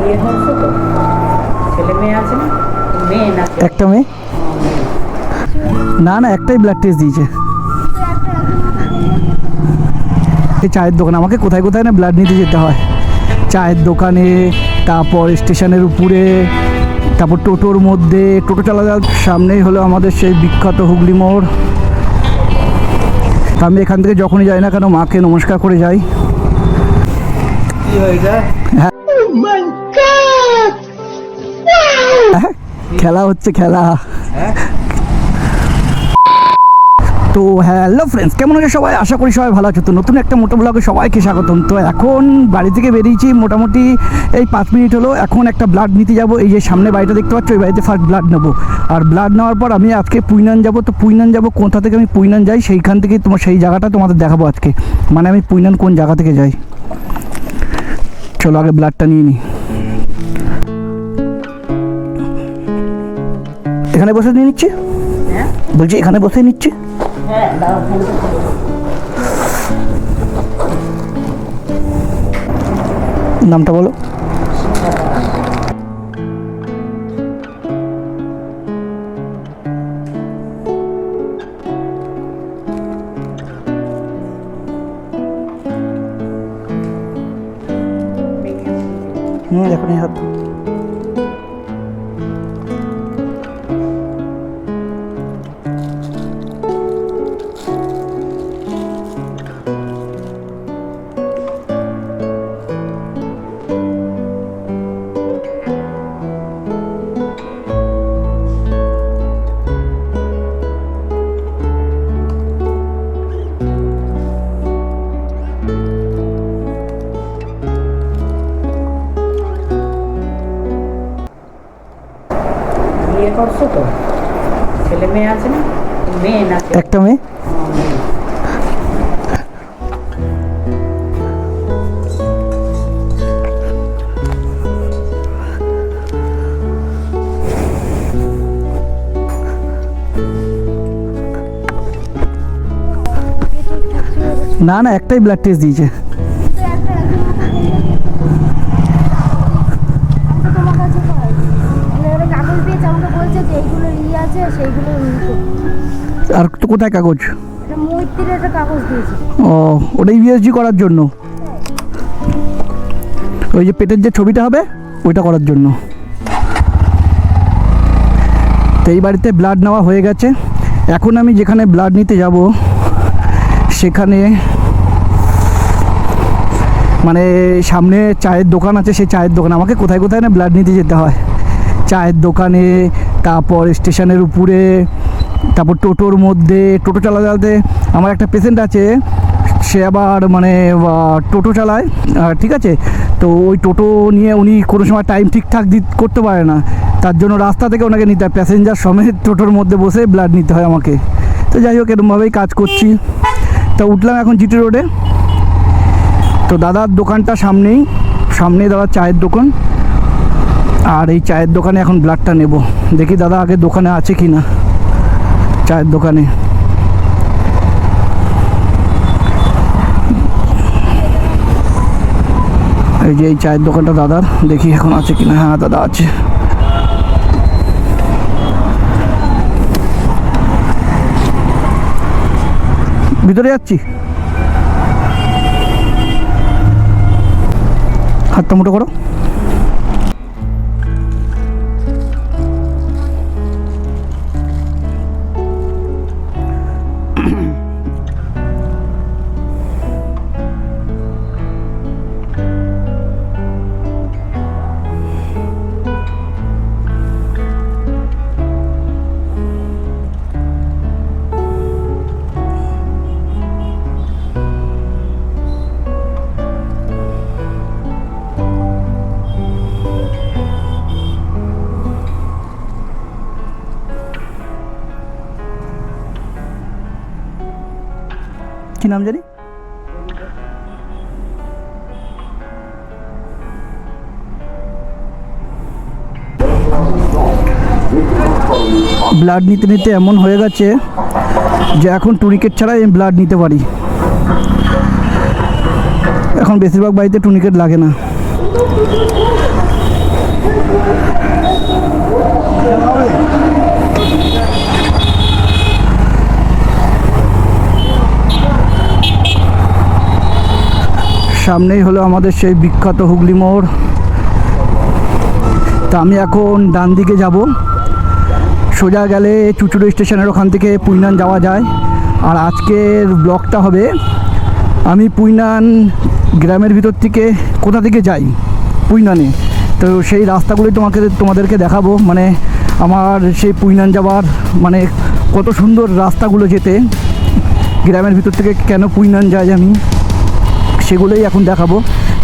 বিয়ে করছ তো? ছেলে মেয়ে আছে না? মেয়ে না একটা মেয়ে? না না একটাই ব্লাড টেস্ট দিয়েছে। এই চায়ের দোকান আমাকে কোথায় কোথায় না ব্লাড নিতে যেতে হয়। চায়ের দোকানে তারপর স্টেশনের উপরে তারপর টোটোর মধ্যে টোটো চালা যাওয়ার সামনেই হলো আমাদের সেই বিখ্যাত হুগলি মোড়। তা আমি এখান থেকে যখনই যাই না কেন মাকে নমস্কার করে যাই। হ্যাঁ। খেলা হচ্ছে খেলা। হ্যাঁ? তো হ্যালো ফ্রেন্ডস কেমন আছে সবাই? আশা করি সবাই ভালো আছে। তো নতুন একটা মোটো ব্লগে সবাইকে স্বাগতম। তো এখন বাড়ি থেকে বেরিয়েছি মোটামুটি এই পাঁচ মিনিট হলো। এখন একটা ব্লাড নিতে যাব। এই যে সামনে বাড়িটা দেখতে পাচ্ছ ওই বাড়িতে ফার্স্ট ব্লাড নেব। আর ব্লাড নেওয়ার পর আমি আজকে পুইনান যাব। তো পুইনান যাব কোথা থেকে আমি পুইনান যাই সেইখান থেকে তোমার সেই জায়গাটা তোমাদের দেখাবো আজকে। মানে আমি পুইনান কোন জায়গা থেকে যাই? চলো আগে ব্লাডটা নিয়ে নিই এখানে বসে নিয়ে নিচ্ছি? বলছি, এখানে বসে নিচ্ছি। নামটা বলো। হুম এখন করছ তো? ছেলে মেয়ে আছে না? মেয়ে না একটা মেয়ে। না না, একটাই ব্লাড টেস্ট দিয়েছে তোমার কাছে পাই এবারে কাগজ দিয়েছে আমাকে বলছে যে আছে সেইগুলো। আর তো কোথায় কাগজ? মৈত্রীর একটা কাগজ দিয়েছে। ও ওটা ইউএসজি করার জন্য? ওই যে পেটের যে ছবিটা হবে ওইটা করার জন্য। তো এই বাড়িতে ব্লাড নেওয়া হয়ে গেছে। এখন আমি যেখানে ব্লাড নিতে যাব সেখানে মানে সামনে চায়ের দোকান আছে সেই চায়ের দোকান আমাকে কোথায় কোথায় না ব্লাড নিতে যেতে হয়। চায়ের দোকানে তারপর স্টেশনের উপরে, তারপর টোটোর মধ্যে, টোটো চালাতে চালাতে আমার একটা পেশেন্ট আছে, সে আবার মানে টোটো চালায় ঠিক আছে? তো ওই টোটো নিয়ে উনি কোনো সময় টাইম ঠিকঠাক দি করতে পারে না। তার জন্য রাস্তা থেকে ওনাকে নিতে হয় প্যাসেঞ্জার সমেত টোটোর মধ্যে বসে ব্লাড নিতে হয় আমাকে। তো যাই হোক এরকমভাবেই কাজ করছি। তা উঠলাম এখন জিটি রোডে। তো দাদার দোকানটা সামনেই সামনেই দাদার চায়ের দোকান। আর এই চায়ের দোকানে এখন ব্লাডটা নেব। দেখি দাদা আগে দোকানে আছে কি না চায়ের দোকানে। এই যে এই চায়ের দোকানটা দাদার, দেখি এখন আছে কি না হ্যাঁ দাদা আছে। ভিতরে যাচ্ছি। হাতটা মুঠো করো। নাম জানি? ব্লাড নিতে নিতে এমন হয়ে গেছে যে এখন টুনিকেট ছাড়াই আমি ব্লাড নিতে পারি। এখন বেশিরভাগ বাড়িতে টুনিকেট লাগে না। সামনেই হলো আমাদের সেই বিখ্যাত হুগলি মোড়। তা আমি এখন ডান দিকে যাব। সোজা গেলে চুচুড়ো স্টেশনের ওখান থেকে পুইনান যাওয়া যায়। আর আজকের ব্লগটা হবে, আমি পুইনান গ্রামের ভিতর থেকে কোথা থেকে যাই? পুইনানে। তো সেই রাস্তাগুলি তোমাকে, তোমাদেরকে দেখাবো। মানে আমার সেই পুইনান যাওয়ার মানে কত সুন্দর রাস্তাগুলো যেতে। গ্রামের ভিতর থেকে কেন পুইনান যাই আমি? সেগুলোই এখন দেখাবো।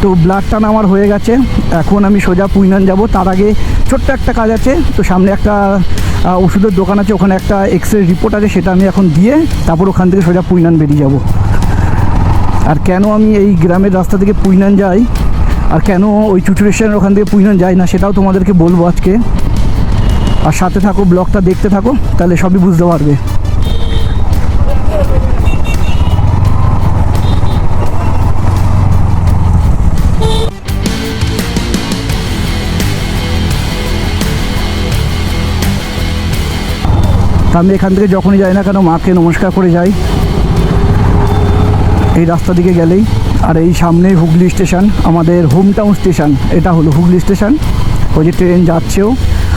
তো ব্লাড টান আমার হয়ে গেছে। এখন আমি সোজা পুইনান যাব। তার আগে ছোট্ট একটা কাজ আছে। তো সামনে একটা ওষুধের দোকান আছে। ওখানে একটা এক্স রে রিপোর্ট আছে। সেটা আমি এখন দিয়ে তারপর ওখান থেকে সোজা পুইনান বেরিয়ে যাব। আর কেন আমি এই গ্রামের রাস্তা থেকে পুইনান যাই? আর কেন ওই চুচুড়ি স্টেশনের ওখান থেকে পুইনান যাই না? সেটাও তোমাদেরকে বলব আজকে। আর সাথে থাকো, ব্লগটা দেখতে থাকো। তাহলে সবই বুঝতে পারবে। আমি এখান থেকে যখনই যাই না কেন, মাকে নমস্কার করে যাই। এই রাস্তা দিকে গেলেই। আর এই সামনেই হুগলি স্টেশন, আমাদের হোম টাউন স্টেশন, এটা হলো হুগলি স্টেশন। ওই যে ট্রেন যাচ্ছেও।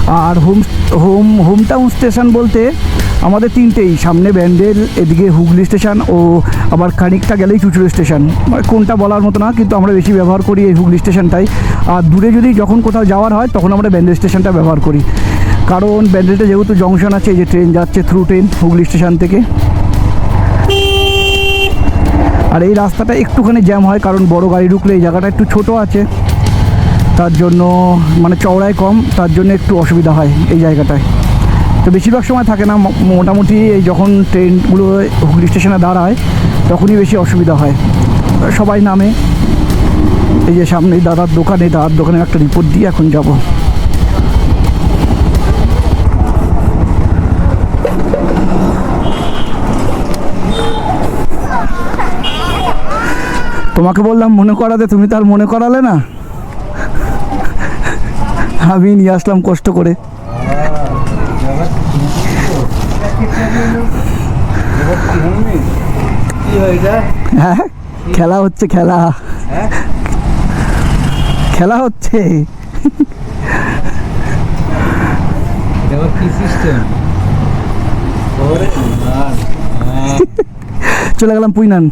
আর home home home town station বলতে আমাদের তিনটেই, সামনে ব্যান্ডেল, এদিকে হুগলি স্টেশন ও আবার খানিকটা গেলেই চুচুড়ো স্টেশন। মানে কোনটা বলার মতো না, কিন্তু আমরা বেশি ব্যবহার করি এই হুগলি স্টেশনটাই। আর দূরে যদি যখন কোথাও যাওয়ার হয়, তখন আমরা ব্যান্ডেল স্টেশনটা ব্যবহার করি। কারণ ব্যান্ডেলটা যেহেতু জংশন আছে, এই যে ট্রেন যাচ্ছে থ্রু ট্রেন হুগলি স্টেশন থেকে। আর এই রাস্তাটা একটুখানি জ্যাম হয় কারণ বড় গাড়ি ঢুকলে এই জায়গাটা একটু ছোট আছে। তার জন্য মানে চওড়ায় কম, তার জন্য একটু অসুবিধা হয় এই জায়গাটায়। তো বেশিরভাগ সময় থাকে না মোটামুটি এই যখন ট্রেনগুলো হুগলি স্টেশনে দাঁড়ায়, তখনই বেশি অসুবিধা হয়। সবাই নামে। এই যে সামনে দাদার দোকানে দাদার দোকানে একটা রিপোর্ট দিয়ে এখন যাব। তোমাকে বললাম মনে করাতে, তুমি তার মনে করালে না। আমি নিয়ে আসলাম কষ্ট করে। হয়, খেলা হচ্ছে, খেলা। খেলা হচ্ছে। চলে গেলাম পুইনান।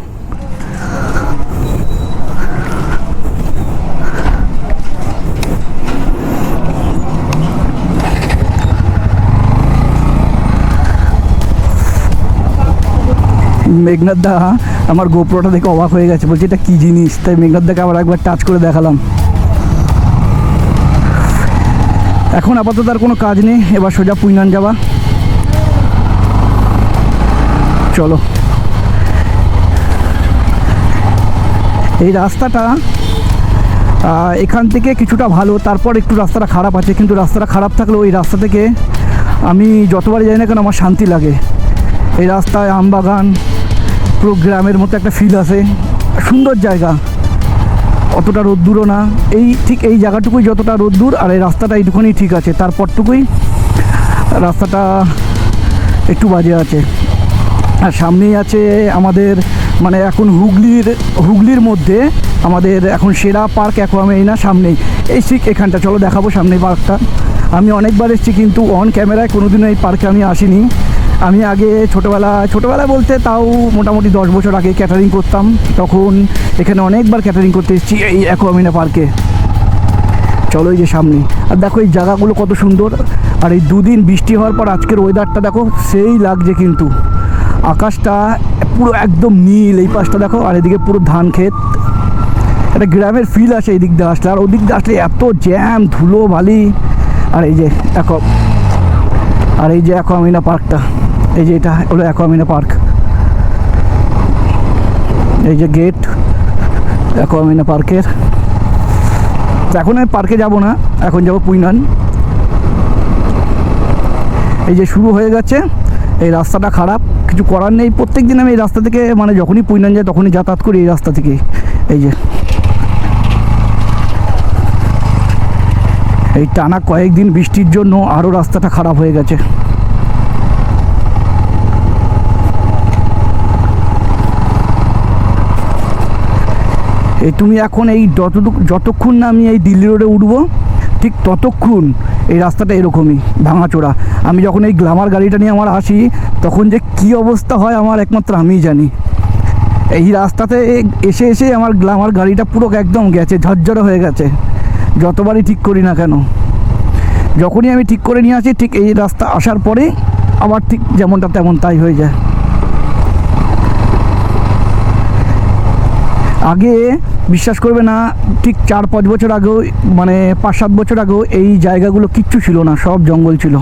মেঘনাথ দা আমার গোপ্রোটা দেখে অবাক হয়ে গেছে। বলছে, এটা কি জিনিস? তাই মেঘনাথ দাকে আবার একবার টাচ করে দেখালাম। এখন আপাতত আর কোনো কাজ নেই। এবার সোজা পুইনান যাবা। চলো। এই রাস্তাটা এখান থেকে কিছুটা ভালো, তারপর একটু রাস্তাটা খারাপ আছে। কিন্তু রাস্তাটা খারাপ থাকলেও এই রাস্তা থেকে আমি যতবারই যাই না কেন, আমার শান্তি লাগে। এই রাস্তায় আমবাগান পুরো গ্রামের মতো একটা ফিল আছে সুন্দর জায়গা। অতটা রোদ্দুরও না। এই ঠিক এই জায়গাটুকুই যতটা রোদ্দুর আর এই রাস্তাটা এইটুকুনি ঠিক আছে। তারপরটুকুই রাস্তাটা একটু বাজে আছে। আর সামনেই আছে আমাদের মানে এখন হুগলির হুগলির মধ্যে আমাদের এখন সেরা পার্ক অ্যাকোয়ামেরিনা সামনেই। এই ঠিক এখানটা। চলো দেখাবো সামনে পার্কটা। আমি অনেকবার এসেছি কিন্তু অন ক্যামেরায় কোনোদিনও এই পার্কে আমি আসিনি। আমি আগে ছোটোবেলা ছোটোবেলা বলতে তাও মোটামুটি দশ বছর আগে ক্যাটারিং করতাম। তখন এখানে অনেকবার ক্যাটারিং করতে এসেছি এই অ্যাকোয়ামিনা পার্কে। চলো এই যে সামনে। আর দেখো এই জায়গাগুলো কত সুন্দর। আর এই দুদিন বৃষ্টি হওয়ার পর আজকের ওয়েদারটা দেখো, সেই লাগছে কিন্তু। আকাশটা পুরো একদম নীল এই পাশটা দেখো, আর এদিকে পুরো ধান ক্ষেত। একটা গ্রামের ফিল আসে এই দিক দিয়ে আসলে। আর ওদিক দিয়ে আসলে এত জ্যাম ধুলো, বালি। আর এই যে, দেখো। আর এই যে অ্যাকোয়ামিনা পার্কটা। এই যে এটা হলো অ্যাকোয়ামিনা পার্ক। এই যে গেট অ্যাকোয়ামিনা পার্কের। এখন আমি পার্কে যাব না, এখন যাব পুইনান। এই যে শুরু হয়ে গেছে, এই রাস্তাটা খারাপ, কিছু করার নেই। প্রত্যেক দিন আমি এই রাস্তা থেকে মানে যখনই পুইনান যাই, তখনই যাতায়াত করি এই রাস্তা থেকে। এই যে এই টানা কয়েকদিন বৃষ্টির জন্য আরও রাস্তাটা খারাপ হয়ে গেছে। তুমি এখন এই যতটুকু, যতক্ষণ না আমি এই দিল্লি রোডে উঠবো, ঠিক ততক্ষণ এই রাস্তাটা এরকমই, ভাঙাচোরা। আমি যখন এই গ্লামার গাড়িটা নিয়ে আমার আসি, তখন যে কি অবস্থা হয় আমার একমাত্র আমিই জানি। এই রাস্তাতে এসে এসে আমার গ্লামার গাড়িটা পুরো একদম গেছে, ঝরঝরে হয়ে গেছে। যতবারই ঠিক করি না কেন। যখনই আমি ঠিক করে নিয়ে আসি, ঠিক এই রাস্তা আসার পরে আবার ঠিক যেমনটা তেমন তাই হয়ে যায়। আগে বিশ্বাস করবে না, ঠিক চার পাঁচ বছর আগেও মানে পাঁচ সাত বছর আগেও এই জায়গাগুলো কিচ্ছু ছিল না, সব জঙ্গল ছিল।